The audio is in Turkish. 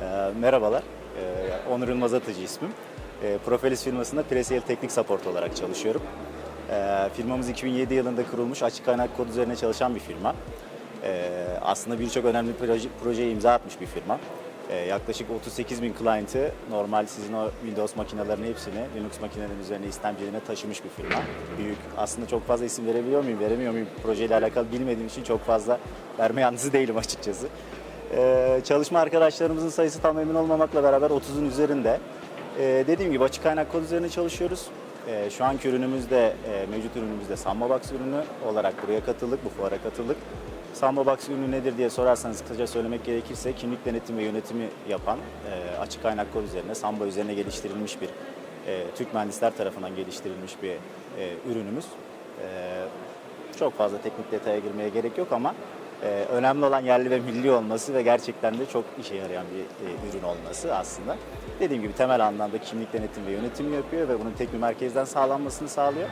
Ee, merhabalar, ee, Onur Yılmaz Atıcı ismim. Ee, Profilis firmasında Presale Teknik Support olarak çalışıyorum. Ee, firmamız 2007 yılında kurulmuş, açık kaynak kod üzerine çalışan bir firma. Ee, aslında birçok önemli proje, projeye imza atmış bir firma. Ee, yaklaşık 38 bin client'ı normal sizin o Windows makinelerin hepsini Linux makinelerin üzerine istemcilerine taşımış bir firma. Büyük. Aslında çok fazla isim verebiliyor muyum, veremiyor muyum projeyle alakalı bilmediğim için çok fazla verme yanlısı değilim açıkçası. Ee, çalışma arkadaşlarımızın sayısı tam emin olmamakla beraber 30'un üzerinde. Ee, dediğim gibi açık kaynak kod üzerine çalışıyoruz. Ee, şu anki ürünümüz de, e, mevcut ürünümüz de Sandbox ürünü olarak buraya katıldık, bu fuara katıldık. Sandbox ürünü nedir diye sorarsanız kısaca söylemek gerekirse kimlik denetimi ve yönetimi yapan e, açık kaynak kod üzerine, Samba üzerine geliştirilmiş bir, e, Türk mühendisler tarafından geliştirilmiş bir ürünümüz. Çok fazla teknik detaya girmeye gerek yok ama e, önemli olan yerli ve milli olması ve gerçekten de çok işe yarayan bir e, ürün olması aslında. Dediğim gibi temel anlamda kimlik denetim ve yönetimi yapıyor ve bunun tek bir merkezden sağlanmasını sağlıyor.